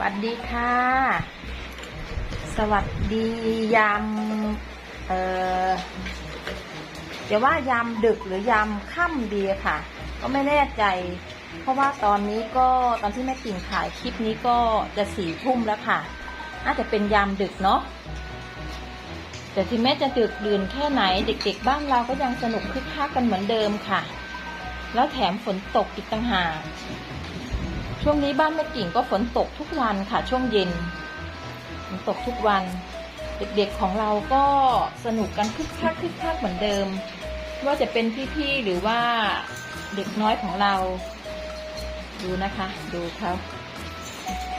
วัสดีค่ะ สวัสดียามเอ่อเดี๋ยวว่ายามดึกหรือยามค่ำดีค่ะ ก็ไม่แน่ใจ เพราะว่าตอนนี้ก็ตอนที่แม่กิ่งถ่ายคลิปนี้ก็จะสี่ทุ่มแล้วค่ะ น่าจะเป็นยามดึกเนาะแต่ที่แม้จะดึกดื่นแค่ไหนเด็กๆบ้านเราก็ยังสนุกคึกคักกันเหมือนเดิมค่ะ แล้วแถมฝนตกอีกต่างหาก ช่วงนี้บ้านแม่กิ่งก็ฝนตกทุกวันค่ะช่วงเย็นฝนตกทุกวัน เด็กๆของเราก็สนุกกันคึกคักคึกคักเหมือนเดิม ว่าจะเป็นพี่ๆหรือว่าเด็กน้อยของเรา ดูนะคะ ดูเขา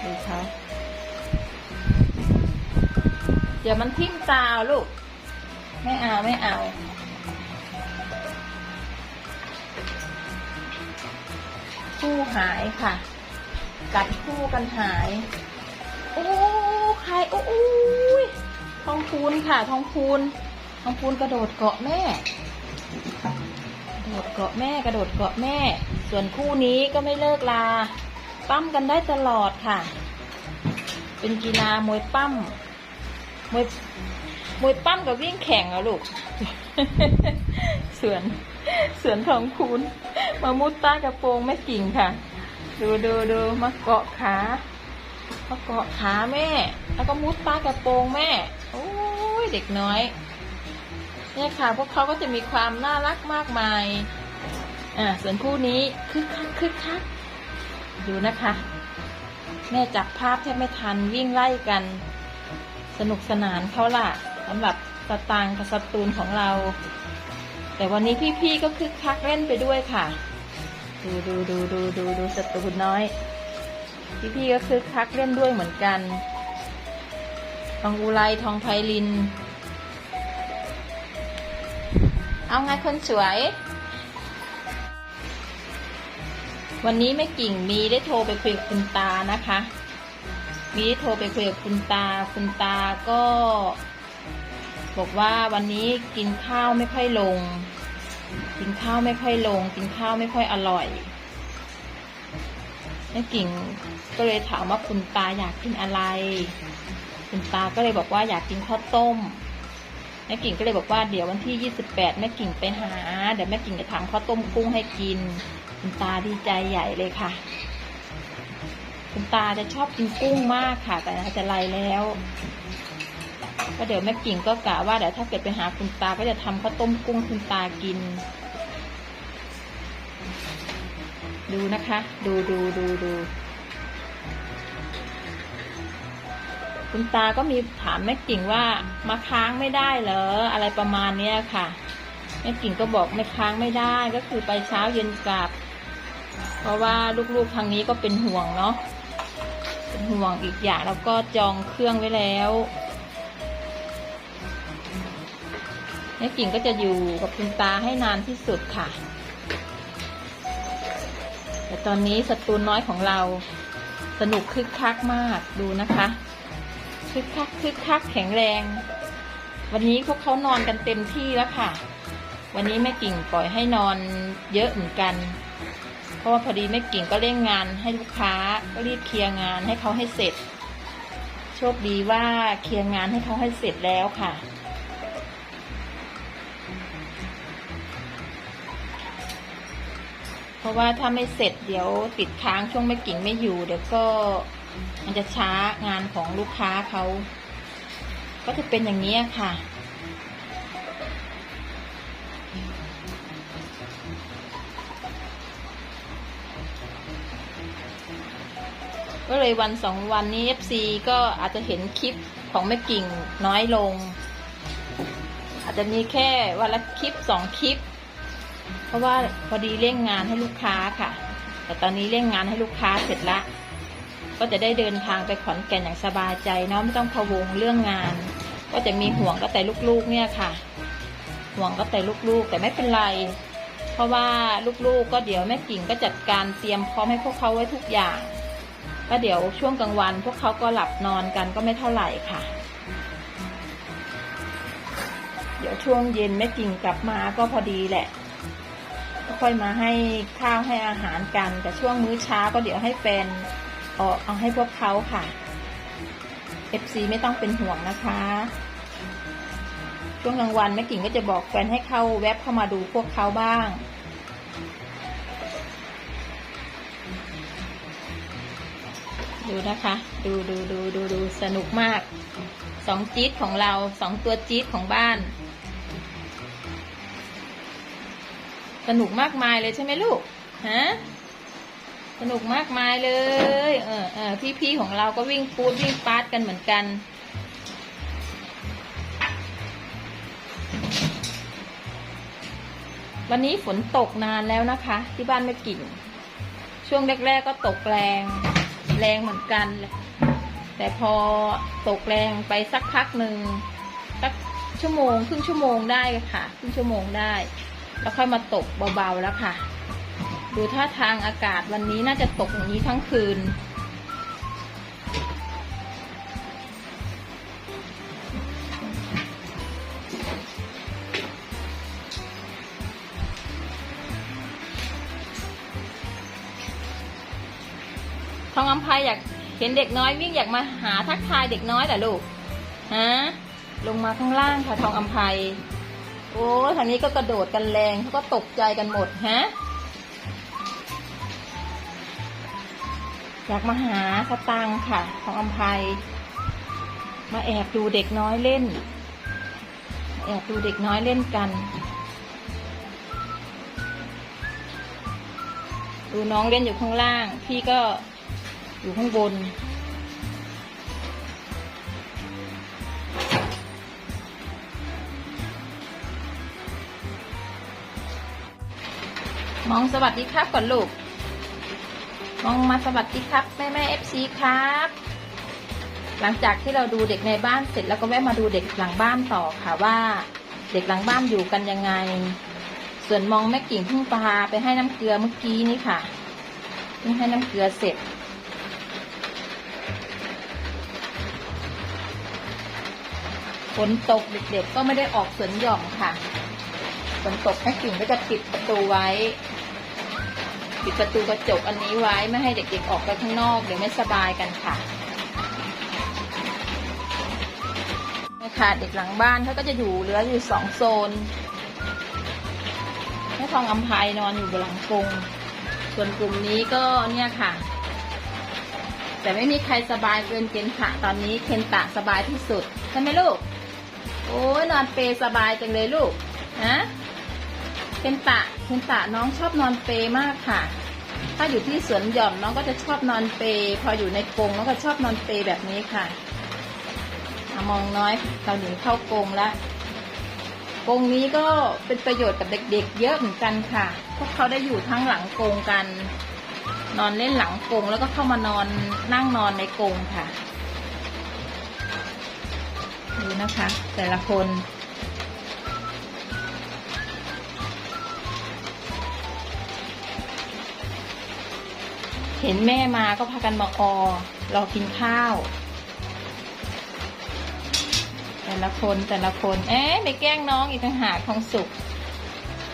ดูเขาเดี๋ยวมันทิ่มตาลูก ไม่เอาไม่เอาคู่หายค่ะ กัดคู่กันหาย โอ้ใครโอ้ยทองพูนค่ะทองพูนทองพูนกระโดดเกาะแม่กระโดดเกาะแม่กระโดดเกาะแม่ ส่วนคู่นี้ก็ไม่เลิกลา ปั้มกันได้ตลอดค่ะ เป็นกีฬามวยปั้มมวยมวยปั้มกับวิ่งแข่งเหรอลูกส่วนส่วนทองพูนมามุดใต้กระโปรงแม่กิ่งค่ะ ดูดูดูมาเกาะขามาเกาะขาแม่ แล้วก็มุดใต้กระโปรงแม่ โอ้ยเด็กน้อย เนี่ยค่ะ พวกเขาก็จะมีความน่ารักมากมาย อ่า ส่วนคู่นี้คึกคักคึกคักดูนะคะ แม่จับภาพแทบไม่ทันวิ่งไล่กัน สนุกสนานเขาล่ะสำหรับสตางค์กับสตูนของเรา แต่วันนี้พี่ๆก็คึกคักเล่นไปด้วยค่ะ ดูดูดูดูดูดูสตูนน้อย พี่ๆก็คึกคักเล่นด้วยเหมือนกัน ทองอุไรทองไพลิน เอาไงคนสวย วันนี้แม่กิ่งมีได้โทรไปคุยกับคุณตานะคะ มีได้โทรไปคุยกับคุณตา คุณตาก็ บอกว่าวันนี้กินข้าวไม่ค่อยลง นข้าวไม่ค่อยลง กินข้าวไม่ค่อยอร่อยแม่กิ่งก็เลยถามว่าคุณตาอยากกินอะไร คุณตาก็เลยบอกว่าอยากกินข้าวต้มแม่กิ่งก็เลยบอกว่าเดี๋ยววันที่ 28แม่กิ่งไปหาเดี๋ยวแม่กิ่งจะทำข้าวต้มกุ้งให้กิน คุณตาดีใจใหญ่เลยค่ะ คุณตาจะชอบกินกุ้งมากค่ะ แต่น่าจะไรแล้วก็เดี๋ยวแม่กิ่งก็กะว่าเดี๋ยวถ้าเกิดไปหาคุณตาก็จะทำข้าวต้มกุ้งคุณตากิน ดูนะคะ ดูดูดูดูคุณตาก็มีถามแม่กิ่งว่ามาค้างไม่ได้เหรออะไรประมาณเนี้ยค่ะแม่กิ่งก็บอกไม่ค้างไม่ได้ก็คือไปเช้าเย็นกลับ เพราะว่าลูกๆทางนี้ก็เป็นห่วงเนาะเป็นห่วงอีกอย่างแล้วก็จองเครื่องไว้แล้วแม่กิ่งก็จะอยู่กับคุณตาให้นานที่สุดค่ะ แต่ตอนนี้สตูนน้อยของเราสนุกคึกคักมากดูนะคะคึกคักคึกคักแข็งแรง วันนี้พวกเขานอนกันเต็มที่แล้วค่ะ วันนี้แม่กิ่งปล่อยให้นอนเยอะเหมือนกัน เพราะว่าพอดีแม่กิ่งก็เร่งงานให้ลูกค้าก็รีบเคลียร์งานให้เขาให้เสร็จ โชคดีว่าเคลียร์งานให้เขาให้เสร็จแล้วค่ะ เพราะว่าถ้าไม่เสร็จเดี๋ยวติดค้างช่วงแม่กิ่งไม่อยู่ เดี๋ยวก็มันจะช้างานของลูกค้าเขา ก็จะเป็นอย่างนี้ค่ะ ก็เลยวันสองวันนี้ FC ก็อาจจะเห็นคลิปของแม่กิ่งน้อยลง อาจจะมีแค่วันละคลิปสองคลิป เพราะว่าพอดีเร่งงานให้ลูกค้าค่ะ แต่ตอนนี้เร่งงานให้ลูกค้าเสร็จละ ก็จะได้เดินทางไปขอนแก่นอย่างสบายใจเนาะไม่ต้องพะวงเรื่องงาน ก็จะมีห่วงก็แต่ลูกๆเนี่ยค่ะ ห่วงก็แต่ลูกๆ แต่ไม่เป็นไร เพราะว่าลูกๆก็เดี๋ยวแม่กิ่งก็จัดการเตรียมพร้อมให้พวกเขาไว้ทุกอย่างก็เดี๋ยวช่วงกลางวัน พวกเขาก็หลับนอนกันก็ไม่เท่าไหร่ค่ะ เดี๋ยวช่วงเย็นแม่กิ่งกลับมาก็พอดีแหละ ก็ค่อยมาให้ข้าวให้อาหารกัน แต่ช่วงมื้อเช้าก็เดี๋ยวให้แฟนเอาเอาให้พวกเขาค่ะ FC ไม่ต้องเป็นห่วงนะคะ ช่วงกลางวันแม่กิ่งก็จะบอกแฟนให้เข้าแว็บเข้ามาดูพวกเขาบ้างดูนะคะ ดูดูดูดูดูสนุกมากสองจี๊ดของเราสองตัวจี๊ดของบ้าน สนุกมากมายเลยใช่ไหมลูกฮะสนุกมากมายเลย เออเออพี่ๆของเราก็วิ่งปูดวิ่งปาดกันเหมือนกันวันนี้ฝนตกนานแล้วนะคะ ที่บ้านแม่กิ่ง ช่วงแรก ๆ ก็ตกแรง แรงเหมือนกัน แต่พอตกแรงไปสักพักหนึ่งสักชั่วโมง ครึ่งชั่วโมงได้ค่ะ ครึ่งชั่วโมงได้ แล้วค่อยมาตกเบาๆแล้วค่ะ ดูท่าทางอากาศวันนี้น่าจะตกอย่างนี้ทั้งคืน ทองอำไพอยากเห็นเด็กน้อยวิ่งอยากมาหาทักทายเด็กน้อยเหรอลูกฮะลงมาข้างล่างค่ะทองอำไพ โอ้ทางนี้ก็กระโดดกันแรงเขาก็ตกใจกันหมดฮะอยากมาหาสตังค์ค่ะทองอำไพมาแอบดูเด็กน้อยเล่น แอบดูเด็กน้อยเล่นกัน ดูน้องเล่นอยู่ข้างล่าง พี่ก็อยู่ข้างบน มองสวัสดีครับก่อนลูก มองมาสวัสดีครับ แม่แม่เอฟซีครับ หลังจากที่เราดูเด็กในบ้านเสร็จแล้วก็แวะมาดูเด็กหลังบ้านต่อค่ะว่า เด็กหลังบ้านอยู่กันยังไง ส่วนมองแม่กิ่งเพิ่งปลาไปให้น้ำเกลือเมื่อกี้นี่ค่ะเพิ่งให้น้ำเกลือเสร็จฝนตกเด็กๆก็ไม่ได้ออกสวนหย่อมค่ะฝนตกแม่กิ่งก็จะปิดประตูไว้ ปิดประตูกระจกอันนี้ไว้ไม่ให้เด็กๆออกไปข้างนอกเดี๋ยวไม่สบายกันค่ะนี่ค่ะเด็กหลังบ้านเขาก็จะอยู่เหลืออยู่สองโซนแม่ทองอำไพนอนอยู่บนหลังกรงส่วนกลุ่มนี้ก็เนี่ยค่ะ แต่ไม่มีใครสบายเกินเกณฑ์ค่ะตอนนี้เคนตะสบายที่สุดใช่ไหมลูก โอ้ยนอนเปย์สบายจังเลยลูกฮะเคนตะ คนตะน้องชอบนอนเปย์มากค่ะ ถ้าอยู่ที่สวนหย่อมน้องก็จะชอบนอนเปย์พออยู่ในกรงน้องก็ชอบนอนเปย์แบบนี้ค่ะอมองน้อยเราหนีเข้ากรงแล้วกรงนี้ก็เป็นประโยชน์กับเด็ก ๆ เยอะเหมือนกันค่ะ พวกเขาได้อยู่ทั้งหลังกรงกัน นอนเล่นหลังกรงแล้วก็เข้ามานอนนั่งนอนในกรงค่ะดูนะคะ แต่ละคน เห็นแม่มาก็พากันมาออรอกินข้าว แต่ละคนแต่ละคน เอ๊ะไม่แกล้งน้องอีกต่างหากทองสุก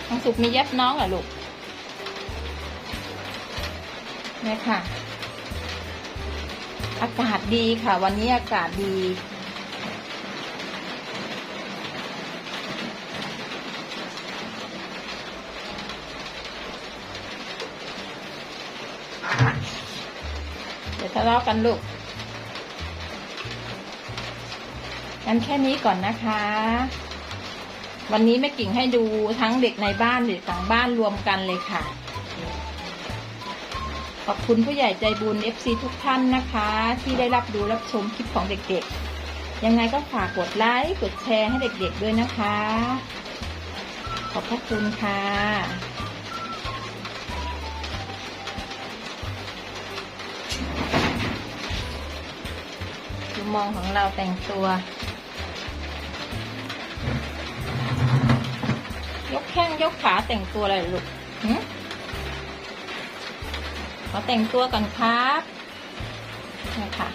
ทองสุกมียับน้องเหรอลูกเนี่ยค่ะ อากาศดีค่ะ วันนี้อากาศดี เดี๋ยวทะเลาะกันลูกงั้นแค่นี้ก่อนนะคะ วันนี้แม่กิ่งให้ดูทั้งเด็กในบ้านเด็กต่างบ้านรวมกันเลยค่ะ ขอบคุณผู้ใหญ่ใจบุญ FC ทุกท่านนะคะ ที่ได้รับดูรับชมคลิปของเด็กๆ ยังไงก็ฝากกดไลค์กดแชร์ให้เด็กๆด้วยนะคะ ขอบพระคุณค่ะ มองของเราแต่งตัว ยกแข้งยกขาแต่งตัวอะไรลูกขอแต่งตัวก่อนครับนี่ค่ะ